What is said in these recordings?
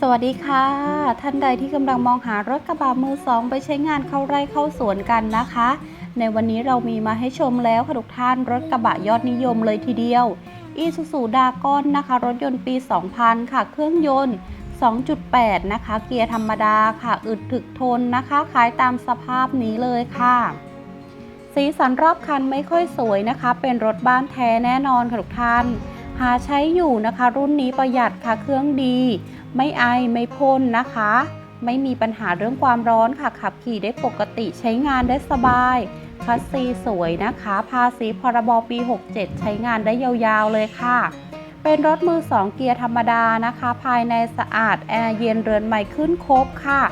สวัสดีค่ะ ท่านใดที่กำลังมองหารถกระบะมือสองไปใช้งานเข้าไร่เข้าสวนกันนะคะ ในวันนี้เรามีมาให้ชมแล้วค่ะทุกท่านรถกระบะยอดนิยมเลยทีเดียวอีซูซูดากอนนะคะ รถยนต์ปี 2000 ค่ะ เครื่องยนต์ 2.8 นะคะ เกียร์ธรรมดาค่ะ อึดถึกทนนะคะ ขายตามสภาพนี้เลยค่ะ สีสันรอบคันไม่ค่อยสวยนะคะ เป็นรถบ้านแท้แน่นอนค่ะทุกท่าน หาใช้อยู่นะคะ รุ่นนี้ประหยัดค่ะเครื่องดี ไม่ไอไม่พ่นนะคะ ไม่มีปัญหาเรื่องความร้อนค่ะ ขับขี่ได้ปกติใช้งานได้สบายคัสซีสวยนะคะ ภาษีพรบปี 67 ใช้งานได้ยาวๆเลยค่ะ เป็นรถมือ 2 เกียร์ธรรมดานะคะ ภายในสะอาดแอร์เย็นเรือนใหม่ขึ้นครบค่ะ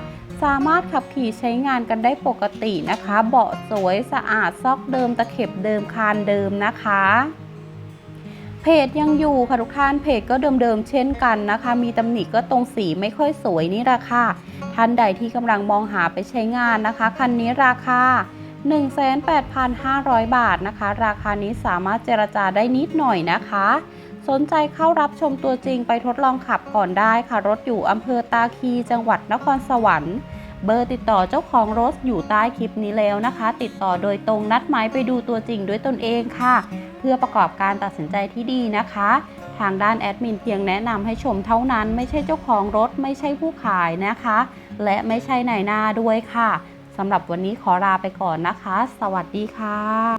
สามารถขับขี่ใช้งานกันได้ปกตินะคะ เบาะสวยสะอาดซอกเดิมตะเข็บเดิมคานเดิมนะคะ เพจยังอยู่ค่ะทุกท่านเพจก็เดิมๆเช่นกันนะคะ มีตำหนิก็ตรงสีไม่ค่อยสวยนี่ราคาท่านใดที่กำลังมองหาไปใช้งานนะคะ คันนี้ราคา 18,500 บาทนะคะ ราคานี้สามารถเจรจาได้นิดหน่อยนะคะ สนใจเข้ารับชมตัวจริงไปทดลองขับก่อนได้ค่ะ รถอยู่อำเภอตาคีจังหวัดนครสวรรค์ เบอร์ติดต่อเจ้าของรถอยู่ใต้คลิปนี้แล้วนะคะ ติดต่อโดยตรงนัดหมายไปดูตัวจริงด้วยตนเองค่ะ เพื่อประกอบการตัดสินใจที่ดีนะคะ ทางด้านแอดมินเพียงแนะนำให้ชมเท่านั้น ไม่ใช่เจ้าของรถ ไม่ใช่ผู้ขายนะคะ และไม่ใช่นายหน้าด้วยค่ะสำหรับวันนี้ขอลาไปก่อนนะคะ สวัสดีค่ะ